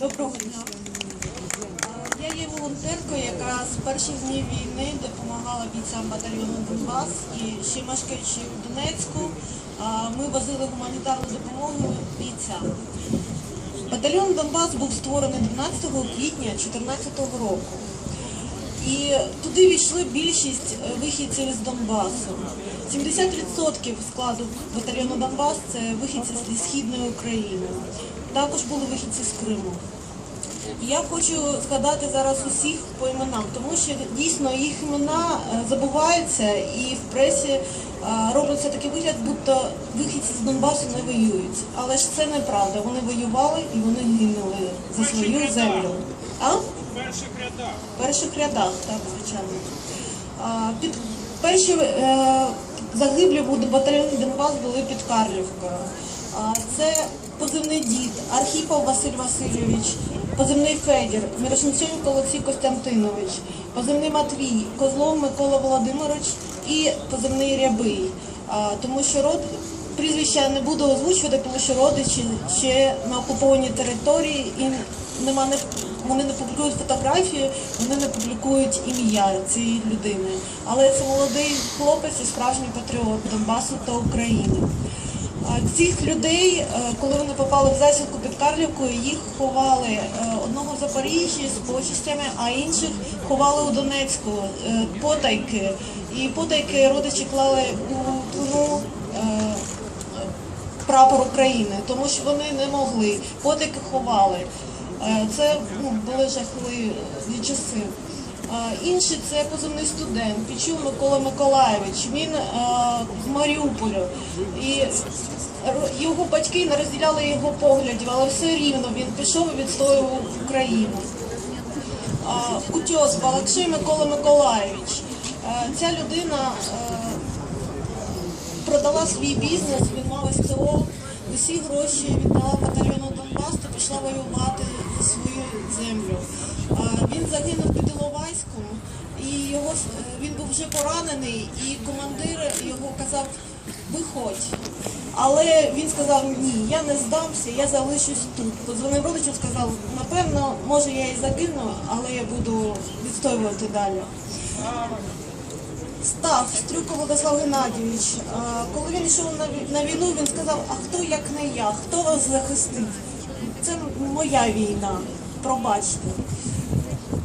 Доброго дня. Я є волонтеркою, яка з перших днів війни допомагала бійцям батальйону Донбас і ще мешкаючи у Донецьку, ми возили гуманітарну допомогу бійцям. Батальйон Донбас був створений 12 квітня 2014 року. І туди війшли більшість е, вихідців з Донбасу. 70% складу батальйону Донбас це вихідці зі східної України. Також були вихідці з Криму. Я хочу згадати зараз усіх по іменам, тому що дійсно їх імена е, забуваються і в пресі е, робиться такий вигляд, будто вихідці з Донбасу не воюють. Але ж це неправда. Вони воювали і вони гинули за свою землю. А? перших рядах. В перших рядах, так, звичайно. А, під перші е, загиблі у батальйоні Донбас були під Карлівкою. Це позивний дід Архіпов Василь Васильович, позивний Федір, Мірошниченко Олексій Костянтинович, позивний Матвій, Козлов Микола Володимирович і позивний Рябий. Тому що род прізвища я не буду озвучувати, тому що родичі ще на окупованій території і нема не вони не публікують фотографії, вони не публікують ім'я цієї людини. Але це молодий хлопець і справжній патріот Донбасу та України. Цих людей, е, коли вони попали в засідку під Карлівкою, їх ховали е, одного в Запоріжжі з почистями, а інших ховали у Донецьку е, потайки. І потайки родичі клали у труну прапор України, тому що вони не могли, потайки ховали. Це ну, були жахливі часи. Інший це позивний студент, Пічув Микола Миколаєвич. Він е, з Маріуполя. І його батьки не розділяли його поглядів, але все рівно він пішов і відстоював Україну. Кутьос Балакший Микола Миколаєвич. Е, Ця людина е, продала свій бізнес, він мав СТО, усі гроші віддала батальйону Донбас та пішла воювати за свою землю. Він загинув під Іловайськом, і його, е, він був вже поранений, і командир його казав, виходь. Але він сказав, ні, я не здамся, я залишусь тут. Подзвонив родичам, сказав, напевно, може я і загину, але я буду відстоювати далі. Став Стрюко Владислав Геннадійович. е, Коли він йшов на війну, він сказав, а хто як не я, хто вас захистить? Це моя війна, пробачте.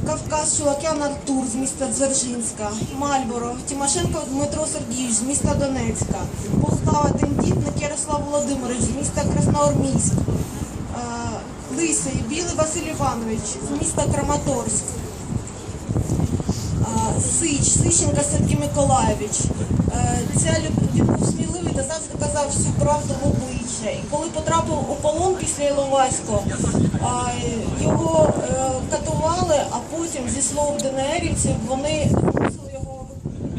Кавказ Чулакян Артур з міста Дзержинська, Мальборо, Тимошенко Дмитро Сергійович з міста Донецька, Полтава Тендітник Ярослав Володимирович з міста Красноармійськ, е, Лисий Білий Василь Іванович з міста Краматорськ. Сич, Сищенка Сергій Миколаєвич. Е, Ця він був сміливий та завжди казав всю правду в обличчя. І коли потрапив у полон після Іловайського, його е, а зі слов ДНРівців, вони змусили його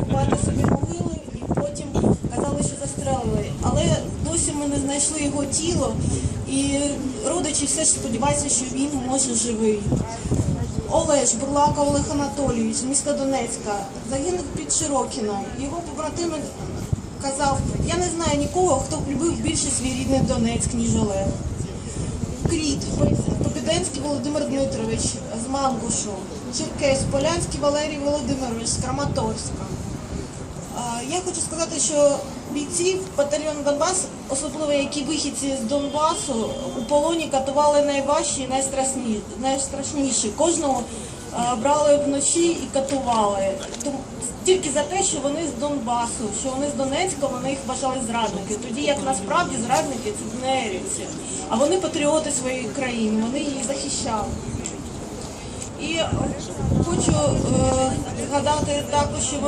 купати собі могили і потім казали, що застрелили. Але досі ми не знайшли його тіло, і родичі все ж сподіваються, що він може живий. Олеж Бурлака Олег Анатолійович міста Донецька загинув під Широкіном. Його побратими казав, я не знаю нікого, хто б любив більше свій рідний Донецьк, ніж Олег. Кріт, Попіденський Володимир Дмитрович з Мангушу, Черкес, Полянський Валерій Володимирович з Краматорська. Я хочу сказати, що бійців батальйону Донбас, особливо які вихідці з Донбасу, у полоні катували найважчі і найстрашні, найстрашніші. Кожного брали вночі і катували. Тільки за те, що вони з Донбасу, що вони з Донецька, вони їх вважали зрадники. Тоді як насправді зрадники це ДНРівці. А вони патріоти своєї країни, вони її захищали. І хочу е, згадати також, що